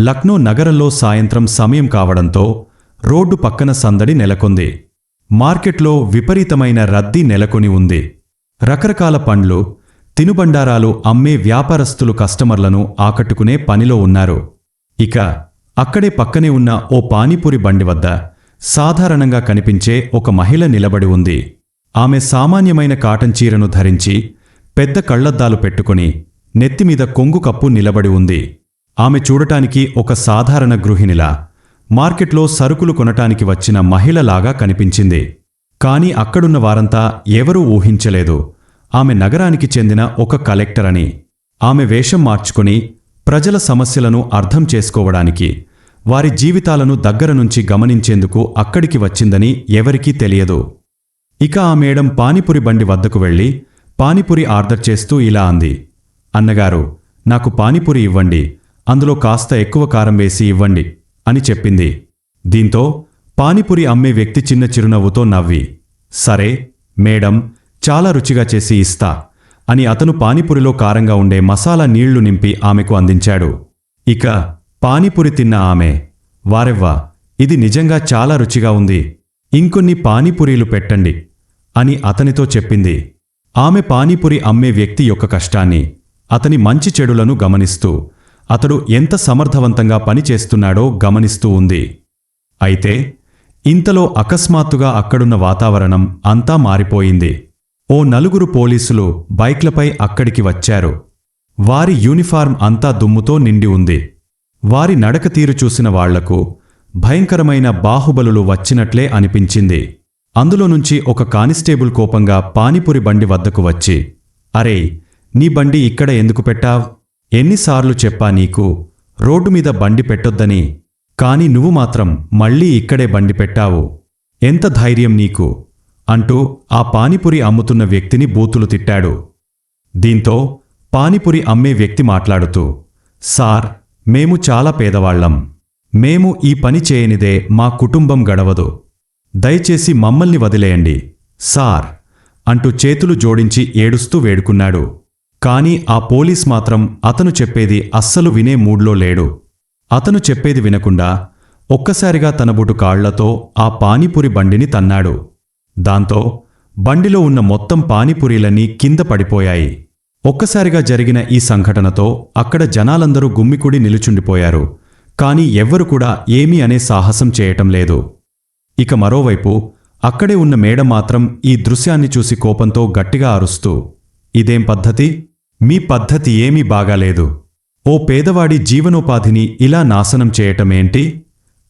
లక్నో నగరంలో సాయంత్రం సమయం కావడంతో రోడ్డు పక్కన సందడి నెలకొంది. మార్కెట్లో విపరీతమైన రద్దీ నెలకొని ఉంది. రకరకాల పండ్లు తినుబండారాలు అమ్మే వ్యాపారస్తులు కస్టమర్లను ఆకట్టుకునే పనిలో ఉన్నారు. ఇక అక్కడే పక్కనే ఉన్న ఓ పానీపూరి బండి వద్ద సాధారణంగా కనిపించే ఒక మహిళ నిలబడి ఉంది. ఆమె సామాన్యమైన కాటన్ చీరను ధరించి పెద్ద కళ్ళద్దాలు పెట్టుకుని నెత్తిమీద కొంగు కప్పు నిలబడి ఉంది. ఆమె చూడటానికి ఒక సాధారణ గృహిణిలా. మార్కెట్లో సరుకులు కొనటానికి వచ్చిన మహిళలాగా కనిపించింది. కాని అక్కడున్న వారంతా ఎవరూ ఊహించలేదు. ఆమె నగరానికి చెందిన ఒక కలెక్టర్ అని ఆమె వేషం మార్చుకుని ప్రజల సమస్యలను అర్థం చేసుకోవడానికి వారి జీవితాలను దగ్గర నుంచి గమనించేందుకు అక్కడికి వచ్చిందని ఎవరికీ తెలియదు. ఇక ఆ మేడం పానీపురి బండి వద్దకు వెళ్ళి పానీపురి ఆర్డర్ చేస్తూ ఇలా అంది. అన్నగారు నాకు పానీపురి ఇవ్వండి. అందులో కాస్త ఎక్కువ కారం వేసి ఇవ్వండి అని చెప్పింది. దీంతో పానీపురి అమ్మే వ్యక్తి చిన్న చిరునవ్వుతో నవ్వి సరే మేడం చాలా రుచిగా చేసి ఇస్తా అని అతను పానీపురిలో కారంగా ఉండే మసాలా నీళ్ళు నింపి ఆమెకు అందించాడు. ఇక పానీపురి తిన్న ఆమె వారెవ్వా ఇది నిజంగా చాలా రుచిగా ఉంది ఇంకొన్ని పానీపురీలు పెట్టండి అని అతనితో చెప్పింది. ఆమె పానీపురి అమ్మే వ్యక్తి యొక్క కష్టాన్ని అతని మంచి చెడులను గమనిస్తూ అతడు ఎంత సమర్థవంతంగా పనిచేస్తున్నాడో గమనిస్తూ ఉంది. అయితే ఇంతలో అకస్మాత్తుగా అక్కడున్న వాతావరణం అంతా మారిపోయింది. ఓ నలుగురు పోలీసులు బైక్లపై అక్కడికి వచ్చారు. వారి యూనిఫార్మ్ అంతా దుమ్ముతో నిండి ఉంది. వారి నడక తీరు చూసిన వాళ్ళకు భయంకరమైన బాహుబలులు వచ్చినట్లే అనిపించింది. అందులో నుంచి ఒక కానిస్టేబుల్ కోపంగా పానీపురి బండి వద్దకు వచ్చి అరే నీ బండి ఇక్కడ ఎందుకు పెట్టావ్? ఎన్నిసార్లు చెప్పా నీకు రోడ్డు మీద బండి పెట్టొద్దని కాని నువ్వు మాత్రం మళ్ళీ ఇక్కడే బండి పెట్టావు. ఎంత ధైర్యం నీకు? అంటూ ఆ పానీపురి అమ్ముతున్న వ్యక్తిని బూతులు తిట్టాడు. దీంతో పానీపురి అమ్మే వ్యక్తి మాట్లాడుతూ సార్ మేము చాలా పేదవాళ్ళం మేము ఈ పని చేయనిదే మా కుటుంబం గడవదు. దయచేసి మమ్మల్ని వదిలేయండి. సార్ అంటూ చేతులు జోడించి ఏడుస్తూ వేడుకున్నాడు. కాని ఆ పోలీస్ మాత్రం అతను చెప్పేది అస్సలు వినే మూడ్లో లేడు. అతను చెప్పేది వినకుండా ఒక్కసారిగా తన బుటు కాళ్ళతో ఆ పానీపురి బండిని తన్నాడు. దాంతో బండిలో ఉన్న మొత్తం పానీపురీలన్నీ కింద పడిపోయాయి. ఒక్కసారిగా జరిగిన ఈ సంఘటనతో అక్కడ జనాలందరూ గుమ్మికుడి నిలుచుండిపోయారు. కాని ఎవ్వరు కూడా ఏమీ అనే సాహసం చేయటం లేదు. ఇక మరోవైపు అక్కడే ఉన్న మేడ మాత్రం ఈ దృశ్యాన్ని చూసి కోపంతో గట్టిగా అరుస్తూ ఇదేం పద్ధతి? మీ పద్ధతి ఏమీ బాగాలేదు. ఓ పేదవాడి జీవనోపాధిని ఇలా నాశనం చేయటమేంటి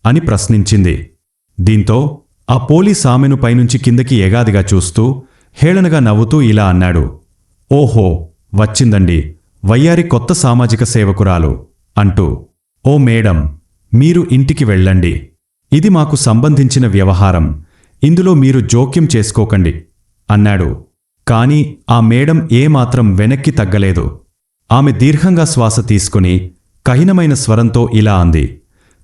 అని ప్రశ్నించింది. దీంతో ఆ పోలీస్ ఆమెను పైనుంచి కిందకి ఎగాదిగా చూస్తూ హేళనగా నవ్వుతూ ఇలా అన్నాడు. ఓహో వచ్చిందండి. వయ్యారి కొత్త సామాజిక సేవకురాలు అంటూ. ఓ మేడం మీరు ఇంటికి వెళ్ళండి. ఇది మాకు సంబంధించిన వ్యవహారం. ఇందులో మీరు జోక్యం చేసుకోకండి అన్నాడు. కాని ఆ మేడం ఏమాత్రం వెనక్కి తగ్గలేదు. ఆమె దీర్ఘంగా శ్వాస తీసుకుని కఠినమైన స్వరంతో ఇలా అంది.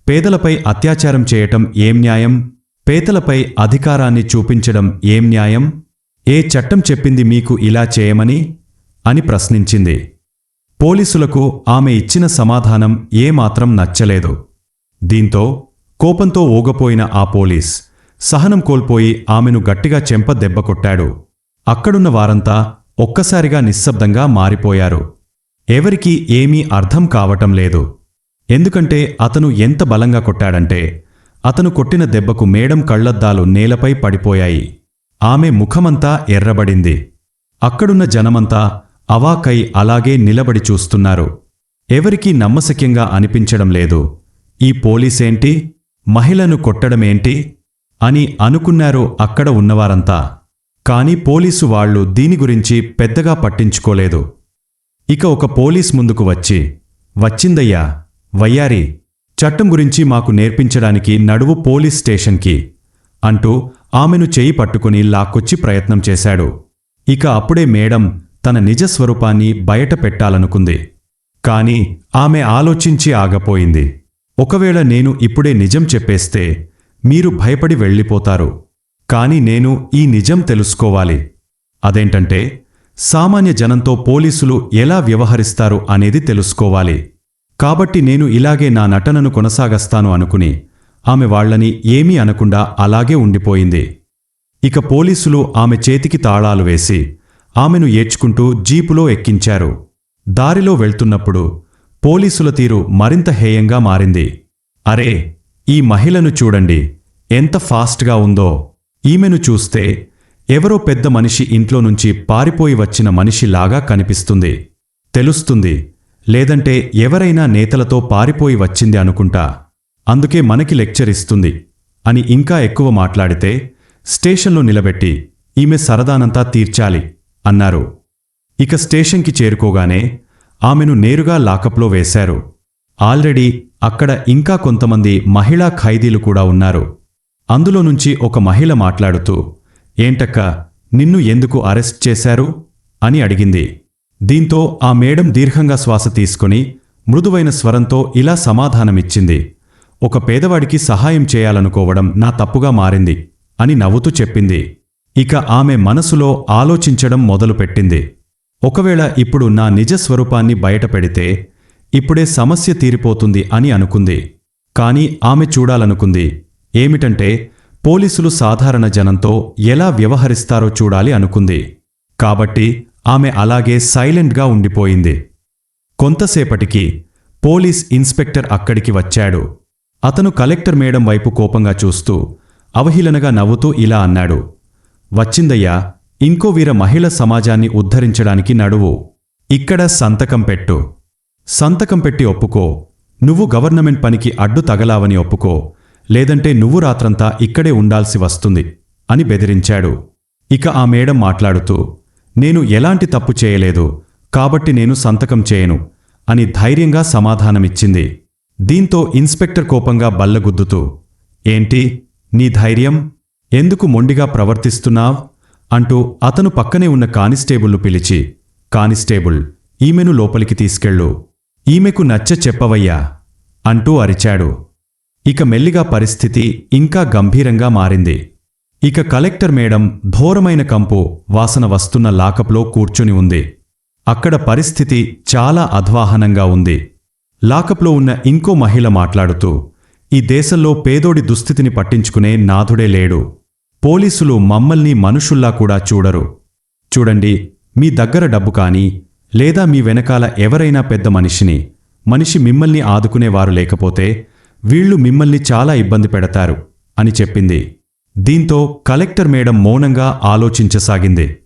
పేదలపై అత్యాచారం చేయటం ఏం న్యాయం? పేదలపై అధికారాన్ని చూపించడం ఏం న్యాయం? ఏ చట్టం చెప్పింది మీకు ఇలా చేయమని? అని ప్రశ్నించింది. పోలీసులకు ఆమె ఇచ్చిన సమాధానం ఏమాత్రం నచ్చలేదు. దీంతో కోపంతో ఊగపోయిన ఆ పోలీస్ సహనం కోల్పోయి ఆమెను గట్టిగా చెంప దెబ్బ కొట్టాడు. అక్కడున్న వారంతా ఒక్కసారిగా నిశ్శబ్దంగా మారిపోయారు. ఎవరికీ ఏమీ అర్థం కావటం లేదు. ఎందుకంటే అతను ఎంత బలంగా కొట్టాడంటే అతను కొట్టిన దెబ్బకు మేడం కళ్ళద్దాలు నేలపై పడిపోయాయి. ఆమె ముఖమంతా ఎర్రబడింది. అక్కడున్న జనమంతా అవాకై అలాగే నిలబడి చూస్తున్నారు. ఎవరికీ నమ్మశక్యంగా అనిపించడం లేదు. ఈ పోలీసేంటి? మహిళను కొట్టడమేంటి? అని అనుకున్నారు అక్కడ ఉన్నవారంతా. కాని పోలీసు వాళ్ళు దీని గురించి పెద్దగా పట్టించుకోలేదు. ఇక ఒక పోలీస్ ముందుకు వచ్చి వచ్చిందయ్యా వయ్యారి చట్టం గురించి మాకు నేర్పించడానికి నడువు పోలీస్ స్టేషన్కి అంటూ ఆమెను చేయి పట్టుకుని లాక్కొచ్చి ప్రయత్నం చేశాడు. ఇక అప్పుడే మేడం తన నిజస్వరూపాన్ని బయట పెట్టాలనుకుంది. కాని ఆమె ఆలోచించి ఆగపోయింది. ఒకవేళ నేను ఇప్పుడే నిజం చెప్పేస్తే మీరు భయపడి వెళ్ళిపోతారు. కాని నేను ఈ నిజం తెలుసుకోవాలి. అదేంటంటే సామాన్య జనంతో పోలీసులు ఎలా వ్యవహరిస్తారు అనేది తెలుసుకోవాలి. కాబట్టి నేను ఇలాగే నా నటనను కొనసాగస్తాను అనుకుని ఆమె వాళ్ళని ఏమీ అనకుండా అలాగే ఉండిపోయింది. ఇక పోలీసులు ఆమె చేతికి తాళాలు వేసి ఆమెను ఏడ్చుకుంటూ జీపులో ఎక్కించారు. దారిలో వెళ్తున్నప్పుడు పోలీసుల తీరు మరింత హేయంగా మారింది. అరే ఈ మహిళను చూడండి ఎంత ఫాస్ట్గా ఉందో. ఈమెను చూస్తే ఎవరో పెద్ద మనిషి ఇంట్లో నుంచి పారిపోయి వచ్చిన మనిషిలాగా కనిపిస్తుంది. తెలుస్తుంది లేదంటే ఎవరైనా నేతలతో పారిపోయి వచ్చింది అనుకుంటా. అందుకే మనకి లెక్చర్ ఇస్తుంది అని ఇంకా ఎక్కువ మాట్లాడితే స్టేషన్లో నిలబెట్టి ఈమె సరదానంతా తీర్చాలి అన్నారు. ఇక స్టేషన్కి చేరుకోగానే ఆమెను నేరుగా లాకప్లో వేశారు. ఆల్రెడీ అక్కడ ఇంకా కొంతమంది మహిళా ఖైదీలు కూడా ఉన్నారు. అందులో నుంచి ఒక మహిళ మాట్లాడుతూ ఏంటక్క నిన్ను ఎందుకు అరెస్ట్ చేశారు? అని అడిగింది. దీంతో ఆ మేడం దీర్ఘంగా శ్వాస తీసుకుని మృదువైన స్వరంతో ఇలా సమాధానమిచ్చింది. ఒక పేదవాడికి సహాయం చేయాలనుకోవడం నా తప్పుగా మారింది అని నవ్వుతూ చెప్పింది. ఇక ఆమె మనసులో ఆలోచించడం మొదలుపెట్టింది. ఒకవేళ ఇప్పుడు నా నిజ స్వరూపాన్ని బయటపెడితే ఇప్పుడే సమస్య తీరిపోతుంది అని అనుకుంది. కాని ఆమె చూడాలనుకుంది. ఏమిటంటే పోలీసులు సాధారణ జనంతో ఎలా వ్యవహరిస్తారో చూడాలి అనుకుంది. కాబట్టి ఆమె అలాగే సైలెంట్గా ఉండిపోయింది. కొంతసేపటికి పోలీస్ ఇన్స్పెక్టర్ అక్కడికి వచ్చాడు. అతను కలెక్టర్ మేడం వైపు కోపంగా చూస్తూ అవహేళనగా నవ్వుతూ ఇలా అన్నాడు. వచ్చిందయ్యా ఇంకో వీర మహిళ సమాజాన్ని ఉద్ధరించడానికి నడువు. ఇక్కడ సంతకం పెట్టు. సంతకం పెట్టి ఒప్పుకో. నువ్వు గవర్నమెంట్ పనికి అడ్డు తగలావని ఒప్పుకో. లేదంటే నువ్వు రాత్రంతా ఇక్కడే ఉండాల్సి వస్తుంది అని బెదిరించాడు. ఇక ఆ మేడం మాట్లాడుతూ నేను ఎలాంటి తప్పు చేయలేదు కాబట్టి నేను సంతకం చేయను అని ధైర్యంగా సమాధానమిచ్చింది. దీంతో ఇన్స్పెక్టర్ కోపంగా బల్లగుద్దుతూ ఏంటి? నీ ధైర్యం? ఎందుకు మొండిగా ప్రవర్తిస్తున్నావ్? అంటూ అతను పక్కనే ఉన్న కానిస్టేబుల్ను పిలిచి కానిస్టేబుల్ ఈమెను లోపలికి తీసుకెళ్ళు. ఈమెకు నచ్చ చెప్పవయ్యా అంటూ అరిచాడు. ఇక మెల్లిగా పరిస్థితి ఇంకా గంభీరంగా మారింది. ఇక కలెక్టర్ మేడం ఘోరమైన కంపు వాసన వస్తున్న లాకప్లో కూర్చుని ఉంది. అక్కడ పరిస్థితి చాలా అధ్వాహనంగా ఉంది. లాకప్లో ఉన్న ఇంకో మహిళ మాట్లాడుతూ ఈ దేశంలో పేదోడి దుస్థితిని పట్టించుకునే నాథుడే లేడు. పోలీసులు మమ్మల్ని మనుషుల్లా కూడా చూడరు. చూడండి మీ దగ్గర డబ్బు కానీ లేదా మీ వెనకాల ఎవరైనా పెద్ద మనిషిని మనిషి మిమ్మల్ని ఆదుకునేవారు లేకపోతే వీళ్ళు మిమ్మల్ని చాలా ఇబ్బంది పెడతారు అని చెప్పింది. దీంతో కలెక్టర్ మేడం మౌనంగా ఆలోచించసాగింది.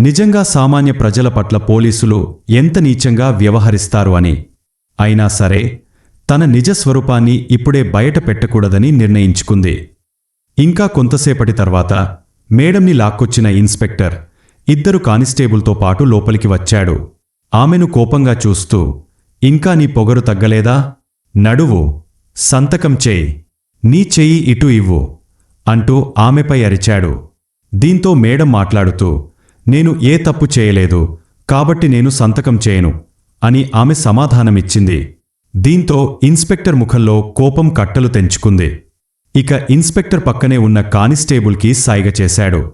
నిజంగా సామాన్య ప్రజల పట్ల పోలీసులు ఎంత నీచంగా వ్యవహరిస్తారు అని. అయినా సరే తన నిజ స్వరూపాన్ని ఇప్పుడే బయట పెట్టకూడదని నిర్ణయించుకుంది. ఇంకా కొంతసేపటి తర్వాత మేడంని లాక్కొచ్చిన ఇన్స్పెక్టర్ ఇద్దరు కానిస్టేబుల్తో పాటు లోపలికి వచ్చాడు. ఆమెను కోపంగా చూస్తూ ఇంకా నీ పొగరు తగ్గలేదా? నడువు సంతకం చేయి. నీ చెయ్యి ఇటు ఇవ్వు అంటూ ఆమెపై అరిచాడు. దీంతో మేడం మాట్లాడుతూ నేను ఏ తప్పు చేయలేదు కాబట్టి నేను సంతకం చేయను అని ఆమె సమాధానమిచ్చింది. దీంతో ఇన్స్పెక్టర్ ముఖంలో కోపం కట్టలు తెంచుకుంది. ఇక ఇన్స్పెక్టర్ పక్కనే ఉన్న కానిస్టేబుల్కి సాయిగ చేశాడు.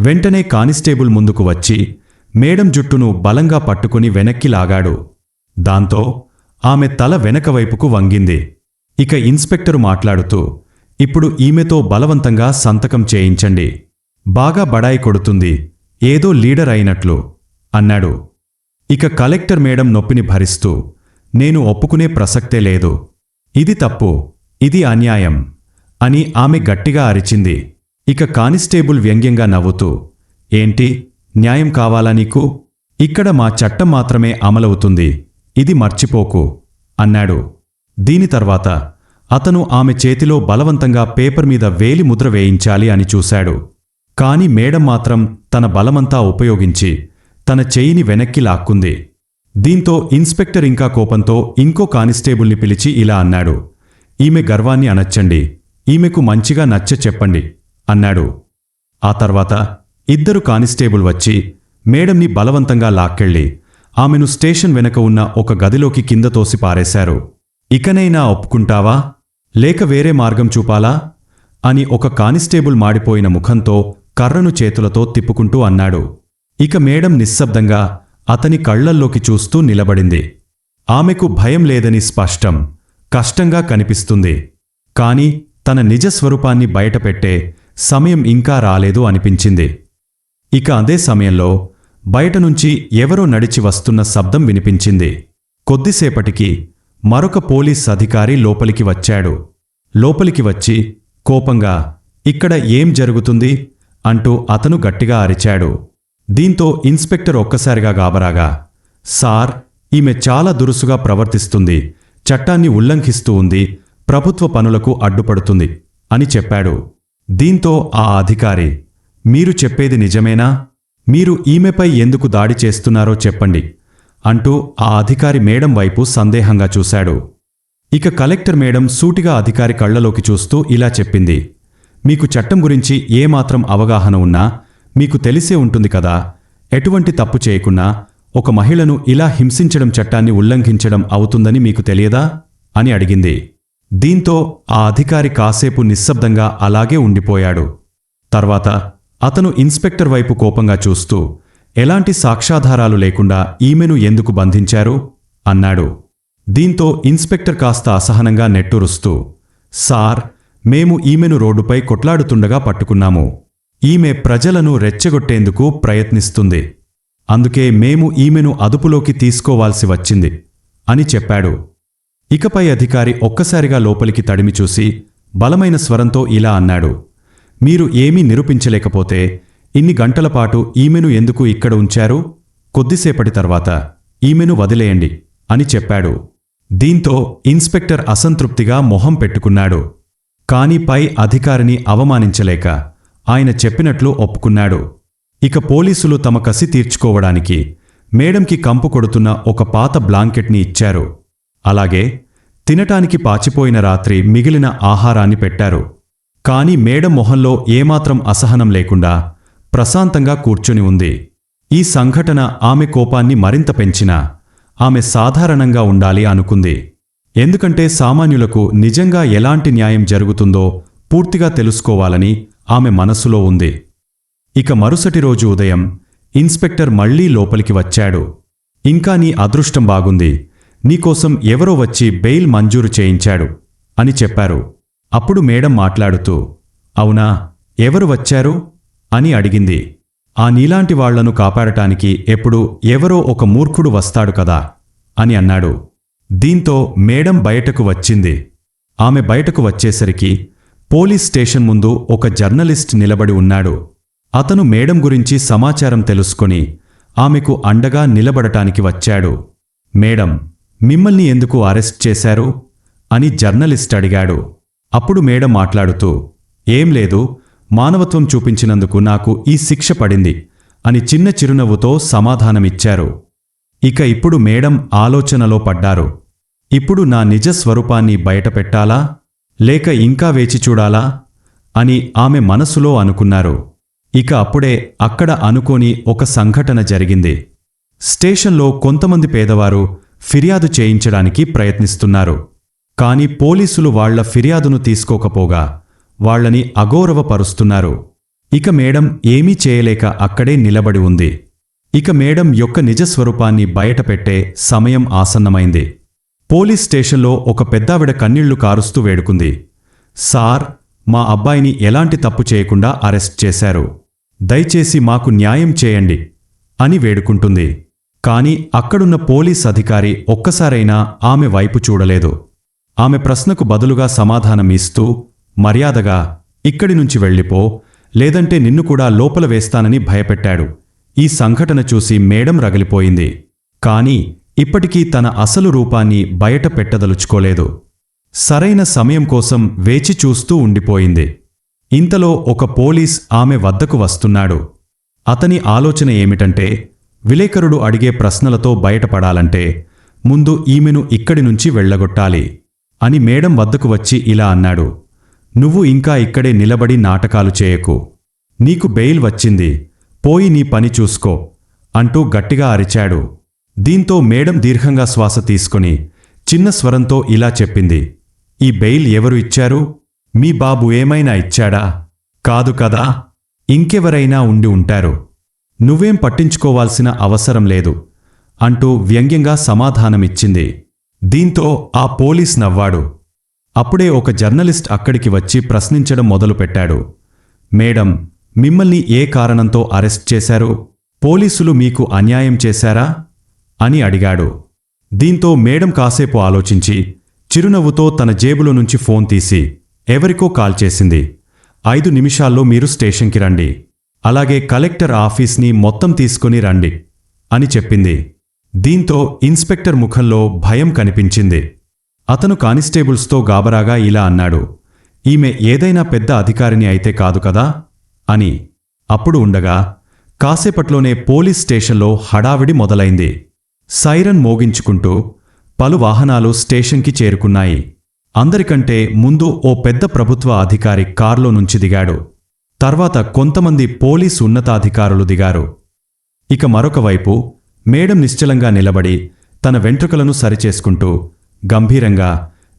వెంటనే కానిస్టేబుల్ ముందుకు వచ్చి మేడం జుట్టును బలంగా పట్టుకుని వెనక్కి లాగాడు. దాంతో ఆమె తల వెనకవైపుకు వంగింది. ఇక ఇన్స్పెక్టరు మాట్లాడుతూ ఇప్పుడు ఈమెతో బలవంతంగా సంతకం చేయించండి. బాగా బడాయి కొడుతుంది. ఏదో లీడర్ అయినట్లు అన్నాడు. ఇక కలెక్టర్ మేడం నొప్పిని భరిస్తూ నేను ఒప్పుకునే ప్రసక్తే లేదు. ఇది తప్పు. ఇది అన్యాయం అని ఆమె గట్టిగా అరిచింది. ఇక కానిస్టేబుల్ వ్యంగ్యంగా నవ్వుతూ ఏంటి? న్యాయం కావాలా నీకు? ఇక్కడ మా చట్టం మాత్రమే అమలవుతుంది. ఇది మర్చిపోకు అన్నాడు. దీని తర్వాత అతను ఆమె చేతిలో బలవంతంగా పేపర్ మీద వేలి ముద్ర వేయించాలి అని చూశాడు. కాని మేడం మాత్రం తన బలమంతా ఉపయోగించి తన చెయ్యిని వెనక్కి లాక్కుంది. దీంతో ఇన్స్పెక్టర్ ఇంకా కోపంతో ఇంకో కానిస్టేబుల్ని పిలిచి ఇలా అన్నాడు. ఈమె గర్వాన్ని అనచ్చండి. ఈమెకు మంచిగా నచ్చ చెప్పండి అన్నాడు. ఆ తర్వాత ఇద్దరు కానిస్టేబుల్ వచ్చి మేడంని బలవంతంగా లాక్కెళ్ళి ఆమెను స్టేషన్ వెనక ఉన్న ఒక గదిలోకి కింద తోసి పారేశారు. ఇకనైనా ఒప్పుకుంటావా? లేక వేరే మార్గం చూపాలా? అని ఒక కానిస్టేబుల్ మాడిపోయిన ముఖంతో కర్రను చేతులతో తిప్పుకుంటూ అన్నాడు. ఇక మేడం నిశ్శబ్దంగా అతని కళ్ళల్లోకి చూస్తూ నిలబడింది. ఆమెకు భయం లేదని స్పష్టం కష్టంగా కనిపిస్తుంది. కాని తన నిజ స్వరూపాన్ని బయటపెట్టే సమయం ఇంకా రాలేదు అనిపించింది. ఇక అదే సమయంలో బయట నుంచి ఎవరో నడిచి వస్తున్న శబ్దం వినిపించింది. కొద్దిసేపటికి మరొక పోలీస్ అధికారి లోపలికి వచ్చాడు. లోపలికి వచ్చి కోపంగా ఇక్కడ ఏం జరుగుతుంది? అంటూ అతను గట్టిగా అరిచాడు. దీంతో ఇన్స్పెక్టర్ ఒక్కసారిగా గాబరాగా సార్ ఈమె చాలా దురుసుగా ప్రవర్తిస్తుంది. చట్టాన్ని ఉల్లంఘిస్తూ ఉంది. ప్రభుత్వ పనులకు అడ్డుపడుతుంది అని చెప్పాడు. దీంతో ఆ అధికారి మీరు చెప్పేది నిజమేనా? మీరు ఈమెపై ఎందుకు దాడి చేస్తున్నారో చెప్పండి. అంటూ ఆ అధికారి మేడం వైపు సందేహంగా చూశాడు. ఇక కలెక్టర్ మేడం సూటిగా అధికారి కళ్ళలోకి చూస్తూ ఇలా చెప్పింది. మీకు చట్టం గురించి ఏమాత్రం అవగాహన ఉన్నా మీకు తెలిసే ఉంటుంది కదా. ఎటువంటి తప్పు చేయకున్నా ఒక మహిళను ఇలా హింసించడం చట్టాన్ని ఉల్లంఘించడం అవుతుందని మీకు తెలియదా? అని అడిగింది. దీంతో ఆ అధికారి కాసేపు నిశ్శబ్దంగా అలాగే ఉండిపోయాడు. తర్వాత అతను ఇన్స్పెక్టర్ వైపు కోపంగా చూస్తూ ఎలాంటి సాక్ష్యాధారాలు లేకుండా ఈమెను ఎందుకు బంధించారు? అన్నాడు. దీంతో ఇన్స్పెక్టర్ కాస్త అసహనంగా నెట్టురుస్తూ సార్ మేము ఈమెను రోడ్డుపై కొట్లాడుతుండగా పట్టుకున్నాము. ఈమె ప్రజలను రెచ్చగొట్టేందుకు ప్రయత్నిస్తుంది. అందుకే మేము ఈమెను అదుపులోకి తీసుకోవాల్సి వచ్చింది అని చెప్పాడు. ఇకపై అధికారి ఒక్కసారిగా లోపలికి తడిమి చూసి బలమైన స్వరంతో ఇలా అన్నాడు. మీరు ఏమీ నిరూపించలేకపోతే ఇన్ని గంటల పాటు ఈమెను ఎందుకు ఇక్కడ ఉంచారు? కొద్దిసేపటి తర్వాత ఈమెను వదిలేయండి అని చెప్పాడు. దీంతో ఇన్స్పెక్టర్ అసంతృప్తిగా మొహం పెట్టుకున్నాడు. కాని పై అధికారిని అవమానించలేక ఆయన చెప్పినట్లు ఒప్పుకున్నాడు. ఇక పోలీసులు తమ కసి తీర్చుకోవడానికి మేడంకి కంపు కొడుతున్న ఒక పాత బ్లాంకెట్ని ఇచ్చారు. అలాగే తినటానికి పాచిపోయిన రాత్రి మిగిలిన ఆహారాన్ని పెట్టారు. కాని మేడం మొహంలో ఏమాత్రం అసహనం లేకుండా ప్రశాంతంగా కూర్చుని ఉంది. ఈ సంఘటన ఆమె కోపాన్ని మరింత పెంచినా ఆమె సాధారణంగా ఉండాలి అనుకుంది. ఎందుకంటే సామాన్యులకు నిజంగా ఎలాంటి న్యాయం జరుగుతుందో పూర్తిగా తెలుసుకోవాలని ఆమె మనస్సులో ఉంది. ఇక మరుసటి రోజు ఉదయం ఇన్స్పెక్టర్ మళ్ళీ లోపలికి వచ్చాడు. ఇంకా నీ అదృష్టం బాగుంది. నీకోసం ఎవరో వచ్చి బెయిల్ మంజూరు చేయించాడు అని చెప్పారు. అప్పుడు మేడం మాట్లాడుతూ అవునా? ఎవరు వచ్చారు? అని అడిగింది. ఆ నీలాంటి వాళ్ళను కాపాడటానికి ఎప్పుడు ఎవరో ఒక మూర్ఖుడు వస్తాడు కదా? అని అన్నాడు. దీంతో మేడం బయటకు వచ్చింది. ఆమె బయటకు వచ్చేసరికి పోలీస్ స్టేషన్ ముందు ఒక జర్నలిస్ట్ నిలబడి ఉన్నాడు. అతను మేడం గురించి సమాచారం తెలుసుకొని ఆమెకు అండగా నిలబడటానికి వచ్చాడు. మేడం మిమ్మల్ని ఎందుకు అరెస్ట్ చేశారు? అని జర్నలిస్ట్ అడిగాడు. అప్పుడు మేడం మాట్లాడుతూ ఏం లేదు మానవత్వం చూపించినందుకు నాకు ఈ శిక్ష పడింది అని చిన్న చిరునవ్వుతో సమాధానమిచ్చారు. ఇక ఇప్పుడు మేడం ఆలోచనలో పడ్డారు. ఇప్పుడు నా నిజ స్వరూపాన్ని బయటపెట్టాలా? లేక ఇంకా వేచి చూడాలా? అని ఆమె మనసులో అనుకున్నారు. ఇక అప్పుడే అక్కడ అనుకోని ఒక సంఘటన జరిగింది. స్టేషన్లో కొంతమంది పేదవారు ఫిర్యాదు చేయించడానికి ప్రయత్నిస్తున్నారు. కాని పోలీసులు వాళ్ళ ఫిర్యాదును తీసుకోకపోగా వాళ్ళని అగౌరవపరుస్తున్నారు. ఇక మేడం ఏమీ చేయలేక అక్కడే నిలబడి ఉంది. ఇక మేడం యొక్క నిజస్వరూపాన్ని బయటపెట్టే సమయం ఆసన్నమైంది. పోలీస్ స్టేషన్లో ఒక పెద్దావిడ కన్నీళ్ళు కారుస్తూ వేడుకుంది. సార్ మా అబ్బాయిని ఎలాంటి తప్పు చేయకుండా అరెస్ట్ చేశారు. దయచేసి మాకు న్యాయం చేయండి అని వేడుకుంటుంది. కాని అక్కడున్న పోలీస్ అధికారి ఒక్కసారైనా ఆమె వైపు చూడలేదు. ఆమె ప్రశ్నకు బదులుగా సమాధానం ఇస్తూ మర్యాదగా ఇక్కడి నుంచి వెళ్ళిపో లేదంటే నిన్ను కూడా లోపల వేస్తానని భయపెట్టాడు. ఈ సంఘటన చూసి మేడం రగిలిపోయింది. కాని ఇప్పటికీ తన అసలు రూపాన్ని బయట పెట్టదలుచుకోలేదు. సరైన సమయం కోసం వేచి చూస్తూ ఉండిపోయింది. ఇంతలో ఒక పోలీస్ ఆమె వద్దకు వస్తున్నాడు. అతని ఆలోచన ఏమిటంటే విలేకరుడు అడిగే ప్రశ్నలతో బయటపడాలంటే ముందు ఈమెను ఇక్కడి నుంచి వెళ్ళగొట్టాలి అని మేడం వద్దకు వచ్చి ఇలా అన్నాడు. నువ్వు ఇంకా ఇక్కడే నిలబడి నాటకాలు చేయకు. నీకు బెయిల్ వచ్చింది. పోయి నీ పని చూసుకో అంటూ గట్టిగా అరిచాడు. దీంతో మేడం దీర్ఘంగా శ్వాస తీసుకుని చిన్న స్వరంతో ఇలా చెప్పింది. ఈ బెయిల్ ఎవరు ఇచ్చారు? మీ బాబు ఏమైనా ఇచ్చాడా? కాదు కదా? ఇంకెవరైనా ఉండి ఉంటారు. నువ్వేం పట్టించుకోవాల్సిన అవసరం లేదు అంటూ వ్యంగ్యంగా సమాధానమిచ్చింది. దీంతో ఆ పోలీస్ నవ్వాడు. అప్పుడే ఒక జర్నలిస్ట్ అక్కడికి వచ్చి ప్రశ్నించడం మొదలుపెట్టాడు. మేడం మిమ్మల్ని ఏ కారణంతో అరెస్ట్ చేశారు? పోలీసులు మీకు అన్యాయం చేశారా? అని అడిగాడు. దీంతో మేడం కాసేపు ఆలోచించి చిరునవ్వుతో తన జేబులో నుంచి ఫోన్ తీసి ఎవరికో కాల్ చేసింది. ఐదు నిమిషాల్లో మీరు స్టేషన్కి రండి. అలాగే కలెక్టర్ ఆఫీస్ని మొత్తం తీసుకుని రండి అని చెప్పింది. దీంతో ఇన్స్పెక్టర్ ముఖంలో భయం కనిపించింది. అతను కానిస్టేబుల్స్తో గాబరాగా ఇలా అన్నాడు ఈమె ఏదైనా పెద్ద అధికారిని అయితే కాదు కదా అని. అప్పుడు ఉండగా కాసేపట్లోనే పోలీస్ స్టేషన్లో హడావిడి మొదలైంది. సైరన్ మోగించుకుంటూ పలు వాహనాలు స్టేషన్కి చేరుకున్నాయి. అందరికంటే ముందు ఓ పెద్ద ప్రభుత్వ అధికారి కార్లో నుంచి దిగాడు. తర్వాత కొంతమంది పోలీస్ ఉన్నతాధికారులు దిగారు. ఇక మరొకవైపు మేడం నిశ్చలంగా నిలబడి తన వెంట్రుకలను సరిచేసుకుంటూ గంభీరంగా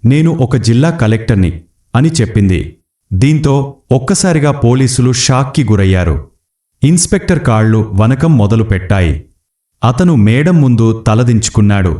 నేను ఒక జిల్లా కలెక్టర్ని అని చెప్పింది. దీంతో ఒక్కసారిగా పోలీసులు షాక్కి గురయ్యారు. ఇన్స్పెక్టర్ కాళ్ళు వనకం మొదలుపెట్టాయి అతను మేడం ముందు తలదించుకున్నాడు.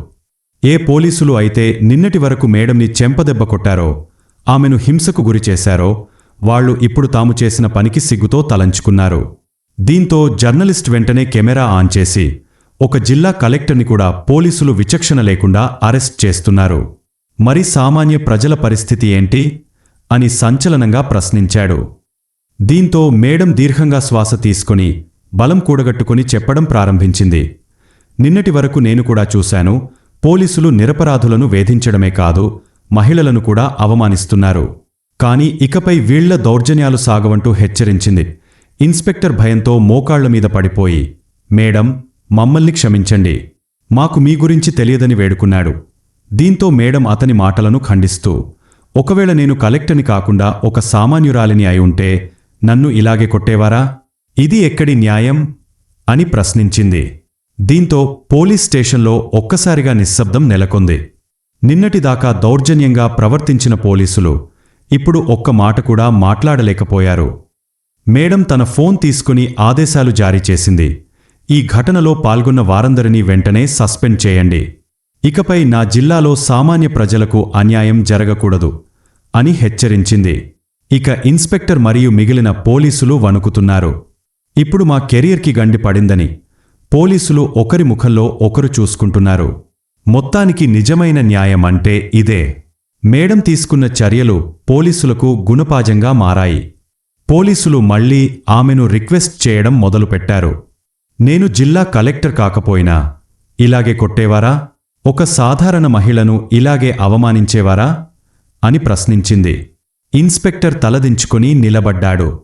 ఏ పోలీసులు అయితే నిన్నటి వరకు మేడంని చెంపదెబ్బ కొట్టారో ఆమెను హింసకు గురిచేశారో వాళ్ళు ఇప్పుడు తాము చేసిన పనికి సిగ్గుతో తలంచుకున్నారు. దీంతో జర్నలిస్ట్ వెంటనే కెమెరా ఆన్ చేసి ఒక జిల్లా కలెక్టర్ని కూడా పోలీసులు విచక్షణ లేకుండా అరెస్ట్ చేస్తున్నారు. మరి సామాన్య ప్రజల పరిస్థితి ఏంటి? అని సంచలనంగా ప్రశ్నించాడు. దీంతో మేడం దీర్ఘంగా శ్వాస తీసుకుని బలం కూడగట్టుకుని చెప్పడం ప్రారంభించింది. నిన్నటి వరకు నేను కూడా చూశాను పోలీసులు నిరపరాధులను వేధించడమే కాదు మహిళలను కూడా అవమానిస్తున్నారు. కాని ఇకపై వీళ్ళ దౌర్జన్యాలు సాగవంటూ హెచ్చరించింది. ఇన్స్పెక్టర్ భయంతో మోకాళ్ళ మీద పడిపోయి మేడం మమ్మల్ని క్షమించండి. మాకు మీ గురించి తెలియదని వేడుకున్నాడు. దీంతో మేడం అతని మాటలను ఖండిస్తూ ఒకవేళ నేను కలెక్టర్ని కాకుండా ఒక సామాన్యురాలిని అయి ఉంటే నన్ను ఇలాగే కొట్టేవారా? ఇది ఎక్కడి న్యాయం? అని ప్రశ్నించింది. దీంతో పోలీస్ స్టేషన్లో ఒక్కసారిగా నిశ్శబ్దం నెలకొంది. నిన్నటిదాకా దౌర్జన్యంగా ప్రవర్తించిన పోలీసులు ఇప్పుడు ఒక్క మాట కూడా మాట్లాడలేకపోయారు. మేడం తన ఫోన్ తీసుకుని ఆదేశాలు జారీ చేసింది. ఈ ఘటనలో పాల్గొన్న వారందరినీ వెంటనే సస్పెండ్ చేయండి. ఇకపై నా జిల్లాలో సామాన్య ప్రజలకు అన్యాయం జరగకూడదు అని హెచ్చరించింది. ఇక ఇన్స్పెక్టర్ మరియు మిగిలిన పోలీసులు వణుకుతున్నారు. ఇప్పుడు మా కెరియర్కి గండి పడిందని పోలీసులు ఒకరి ముఖంలో ఒకరు చూసుకుంటున్నారు. మొత్తానికి నిజమైన న్యాయం అంటే ఇదే. మేడం తీసుకున్న చర్యలు పోలీసులకు గుణపాజంగా మారాయి. పోలీసులు మళ్ళీ ఆమెను రిక్వెస్ట్ చేయడం మొదలుపెట్టారు. నేను జిల్లా కలెక్టర్ కాకపోయినా ఇలాగే కొట్టేవారా? ఒక సాధారణ మహిళను ఇలాగే అవమానించేవారా? అని ప్రశ్నించింది. ఇన్స్పెక్టర్ తలదించుకుని నిలబడ్డాడు.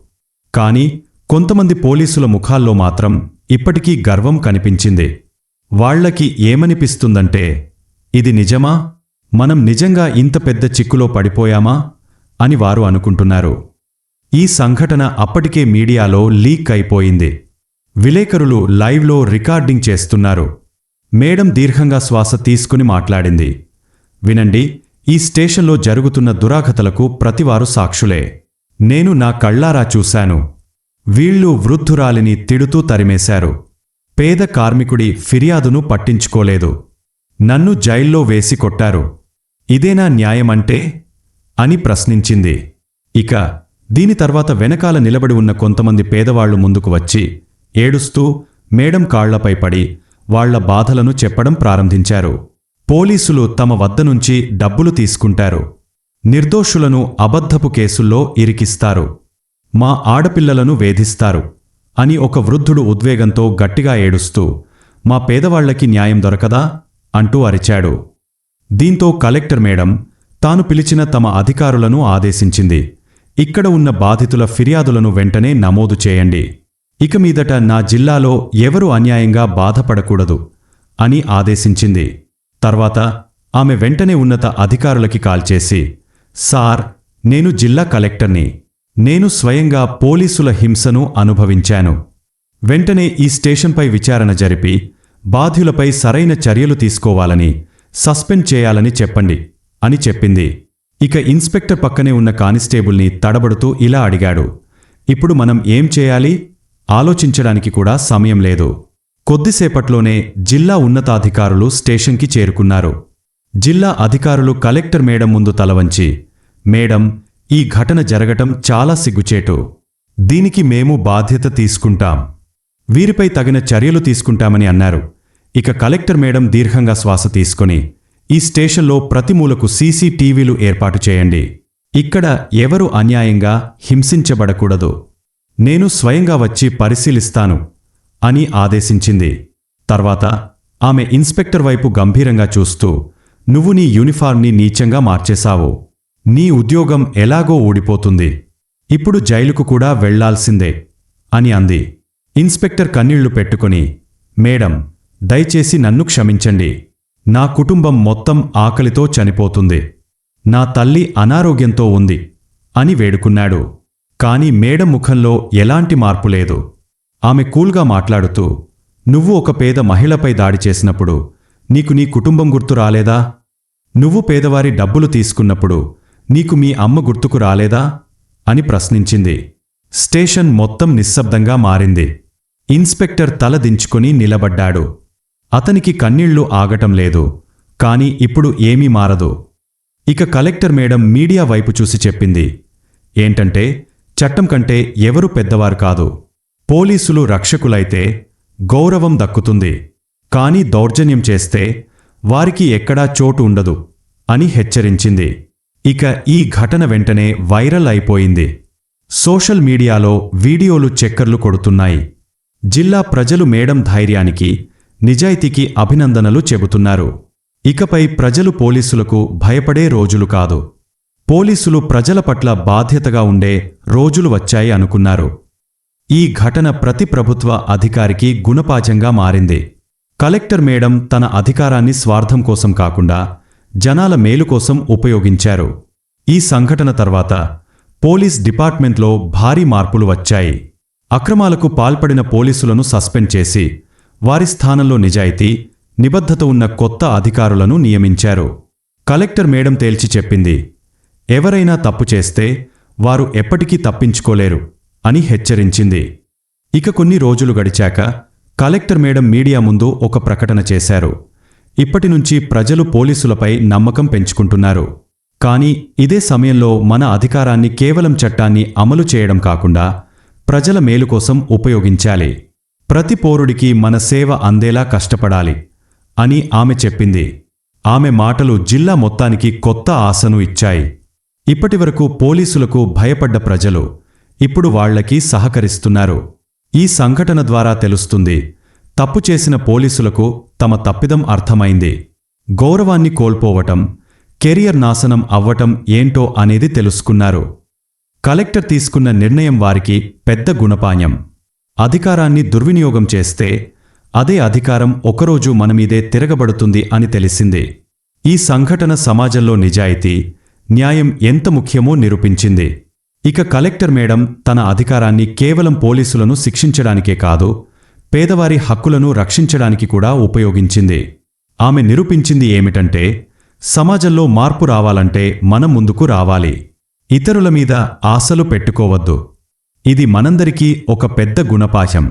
కాని కొంతమంది పోలీసుల ముఖాల్లో మాత్రం ఇప్పటికీ గర్వం కనిపించింది. వాళ్ళకి ఏమనిపిస్తుందంటే ఇది నిజమా? మనం నిజంగా ఇంత పెద్ద చిక్కులో పడిపోయామా? అని వారు అనుకుంటున్నారు. ఈ సంఘటన అప్పటికే మీడియాలో లీక్ అయిపోయింది. విలేకరులు లైవ్లో రికార్డింగ్ చేస్తున్నారు. మేడం దీర్ఘంగా శ్వాస తీసుకుని మాట్లాడింది. వినండి ఈ స్టేషన్లో జరుగుతున్న దురాఘతలకు ప్రతివారు సాక్షులే. నేను నా కళ్ళారా చూశాను. వీళ్ళు వృద్ధురాలిని తిడుతూ తరిమేశారు. పేద కార్మికుడి ఫిర్యాదును పట్టించుకోలేదు. నన్ను జైల్లో వేసి కొట్టారు. ఇదేనా న్యాయమంటే? అని ప్రశ్నించింది. ఇక దీని తర్వాత వెనకాల నిలబడి ఉన్న కొంతమంది పేదవాళ్ళు ముందుకు వచ్చి ఏడుస్తూ మేడం కాళ్ళపై పడి వాళ్ళ బాధలను చెప్పడం ప్రారంభించారు. పోలీసులు తమ వద్ద నుంచి డబ్బులు తీసుకుంటారు. నిర్దోషులను అబద్ధపు కేసుల్లో ఇరికిస్తారు. మా ఆడపిల్లలను వేధిస్తారు అని ఒక వృద్ధుడు ఉద్వేగంతో గట్టిగా ఏడుస్తూ మా పేదవాళ్ళకి న్యాయం దొరకదా? అంటూ అరిచాడు. దీంతో కలెక్టర్ మేడం తాను పిలిచిన తమ అధికారులను ఆదేశించింది. ఇక్కడ ఉన్న బాధితుల ఫిర్యాదులను వెంటనే నమోదు చేయండి. ఇక మీదట నా జిల్లాలో ఎవరు అన్యాయంగా బాధపడకూడదు అని ఆదేశించింది. తర్వాత ఆమె వెంటనే ఉన్నత అధికారులకి కాల్చేసి సార్ నేను జిల్లా కలెక్టర్ని. నేను స్వయంగా పోలీసుల హింసను అనుభవించాను. వెంటనే ఈ స్టేషన్పై విచారణ జరిపి బాధ్యులపై సరైన చర్యలు తీసుకోవాలని సస్పెండ్ చేయాలని చెప్పండి అని చెప్పింది. ఇక ఇన్స్పెక్టర్ పక్కనే ఉన్న కానిస్టేబుల్ని తడబడుతూ ఇలా అడిగాడు ఇప్పుడు మనం ఏం చేయాలి? ఆలోచించడానికి కూడా సమయం లేదు. కొద్దిసేపట్లోనే జిల్లా ఉన్నతాధికారులు స్టేషన్కి చేరుకున్నారు. జిల్లా అధికారులు కలెక్టర్ మేడం ముందు తలవంచి మేడం ఈ ఘటన జరగటం చాలా సిగ్గుచేటు. దీనికి మేము బాధ్యత తీసుకుంటాం. వీరిపై తగిన చర్యలు తీసుకుంటామని అన్నారు. ఇక కలెక్టర్ మేడం దీర్ఘంగా శ్వాస తీసుకొని ఈ స్టేషన్లో ప్రతి మూలకు సీసీటీవీలు ఏర్పాటు చేయండి. ఇక్కడ ఎవరు అన్యాయంగా హింసించబడకూడదు. నేను స్వయంగా వచ్చి పరిశీలిస్తాను అని ఆదేశించింది. తర్వాత ఆమె ఇన్స్పెక్టర్ వైపు గంభీరంగా చూస్తూ నువ్వు నీ యూనిఫార్మ్ని నీచంగా మార్చేశావు. నీ ఉద్యోగం ఎలాగో ఊడిపోతుంది. ఇప్పుడు జైలుకు కూడా వెళ్ళాల్సిందే అని అంది. ఇన్స్పెక్టర్ కన్నీళ్ళు పెట్టుకుని మేడం దయచేసి నన్ను క్షమించండి. నా కుటుంబం మొత్తం ఆకలితో చనిపోతుంది. నా తల్లి అనారోగ్యంతో ఉంది అని వేడుకున్నాడు. కాని మేడం ముఖంలో ఎలాంటి మార్పు లేదు. ఆమె కూల్గా మాట్లాడుతూ నువ్వు ఒక పేద మహిళపై దాడి చేసినప్పుడు నీకు నీ కుటుంబం గుర్తు రాలేదా? నువ్వు పేదవారి డబ్బులు తీసుకున్నప్పుడు నీకు మీ అమ్మ గుర్తుకు రాలేదా? అని ప్రశ్నించింది. స్టేషన్ మొత్తం నిశ్శబ్దంగా మారింది. ఇన్స్పెక్టర్ తల దించుకుని నిలబడ్డాడు. అతనికి కన్నీళ్ళు ఆగటం లేదు కాని ఇప్పుడు ఏమీ మారదు. ఇక కలెక్టర్ మేడం మీడియా వైపు చూసి చెప్పింది ఏంటంటే చట్టం కంటే ఎవరు పెద్దవారు కాదు. పోలీసులు రక్షకులైతే గౌరవం దక్కుతుంది. కాని దౌర్జన్యం చేస్తే వారికి ఎక్కడా చోటు ఉండదు అని హెచ్చరించింది. ఇక ఈ ఘటన వెంటనే వైరల్ అయిపోయింది. సోషల్ మీడియాలో వీడియోలు చక్కర్లు కొడుతున్నాయి. జిల్లా ప్రజలు మేడం ధైర్యానికి నిజాయితీకి అభినందనలు చెబుతున్నారు. ఇకపై ప్రజలు పోలీసులకు భయపడే రోజులు కాదు. పోలీసులు ప్రజల పట్ల బాధ్యతగా ఉండే రోజులు వచ్చాయి అనుకున్నారు. ఈ ఘటన ప్రతి ప్రభుత్వ అధికారికి గుణపాఠంగా మారింది. కలెక్టర్ మేడం తన అధికారాన్ని స్వార్థం కోసం కాకుండా జనాల మేలు కోసం ఉపయోగించారు. ఈ సంఘటన తర్వాత పోలీస్ డిపార్ట్మెంట్లో భారీ మార్పులు వచ్చాయి. అక్రమాలకు పాల్పడిన పోలీసులను సస్పెండ్ చేసి వారి స్థానంలో నిజాయితీ నిబద్ధత ఉన్న కొత్త అధికారులను నియమించారు. కలెక్టర్ మేడం తేల్చి చెప్పింది ఎవరైనా తప్పు చేస్తే వారు ఎప్పటికీ తప్పించుకోలేరు అని హెచ్చరించింది. ఇక కొన్ని రోజులు గడిచాక కలెక్టర్ మేడం మీడియా ముందు ఒక ప్రకటన చేశారు. ఇప్పటి నుంచి ప్రజలు పోలీసులపై నమ్మకం పెంచుకుంటున్నారు. కానీ ఇదే సమయంలో మన అధికారాన్ని కేవలం చట్టాన్ని అమలు చేయడం కాకుండా ప్రజల మేలు కోసం ఉపయోగించాలి. ప్రతి పౌరుడికి మన సేవ అందేలా కష్టపడాలి అని ఆమె చెప్పింది. ఆమె మాటలు జిల్లా మొత్తానికి కొత్త ఆశను ఇచ్చాయి. ఇప్పటివరకు పోలీసులకు భయపడ్డ ప్రజలు ఇప్పుడు వాళ్ళకి సహకరిస్తున్నారు. ఈ సంఘటన ద్వారా తెలుస్తుంది తప్పు చేసిన పోలీసులకు తమ తప్పిదం అర్థమైంది. గౌరవాన్ని కోల్పోవటం కెరియర్ నాశనం అవ్వటం ఏంటో అనేది తెలుసుకున్నారు. కలెక్టర్ తీసుకున్న నిర్ణయం వారికి పెద్ద గుణపాయం అధికారాన్ని దుర్వినియోగం చేస్తే అదే అధికారం ఒకరోజు మనమీదే తిరగబడుతుంది అని తెలిసింది. ఈ సంఘటన సమాజంలో నిజాయితీ న్యాయం ఎంత ముఖ్యమో నిరూపించింది. ఇక కలెక్టర్ మేడం తన అధికారాన్ని కేవలం పోలీసులను శిక్షించడానికే కాదు పేదవారి హక్కులను రక్షించడానికి కూడా ఉపయోగించింది. ఆమె నిరూపించింది ఏమిటంటే సమాజంలో మార్పు రావాలంటే మనం ముందుకు రావాలి. ఇతరుల మీద ఆశలు పెట్టుకోవద్దు. ఇది మనందరికీ ఒక పెద్ద గుణపాశం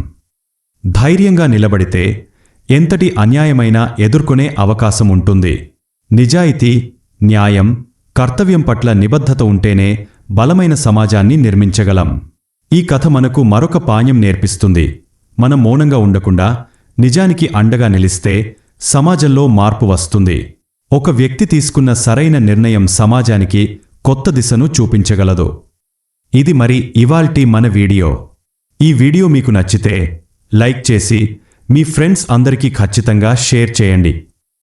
ధైర్యంగా నిలబడితే ఎంతటి అన్యాయమైనా ఎదుర్కొనే అవకాశం ఉంటుంది. నిజాయితీ న్యాయం కర్తవ్యం పట్ల నిబద్ధత ఉంటేనే బలమైన సమాజాన్ని నిర్మించగలం. ఈ కథ మనకు మరొక పాణ్యం నేర్పిస్తుంది. మనం మౌనంగా ఉండకుండా నిజానికి అండగా నిలిస్తే సమాజంలో మార్పు వస్తుంది. ఒక వ్యక్తి తీసుకున్న సరైన నిర్ణయం సమాజానికి కొత్త దిశను చూపించగలదు. ఇది మరి ఇవాల్టి మన వీడియో. ఈ వీడియో మీకు నచ్చితే లైక్ చేసి మీ ఫ్రెండ్స్ అందరికీ ఖచ్చితంగా షేర్ చేయండి.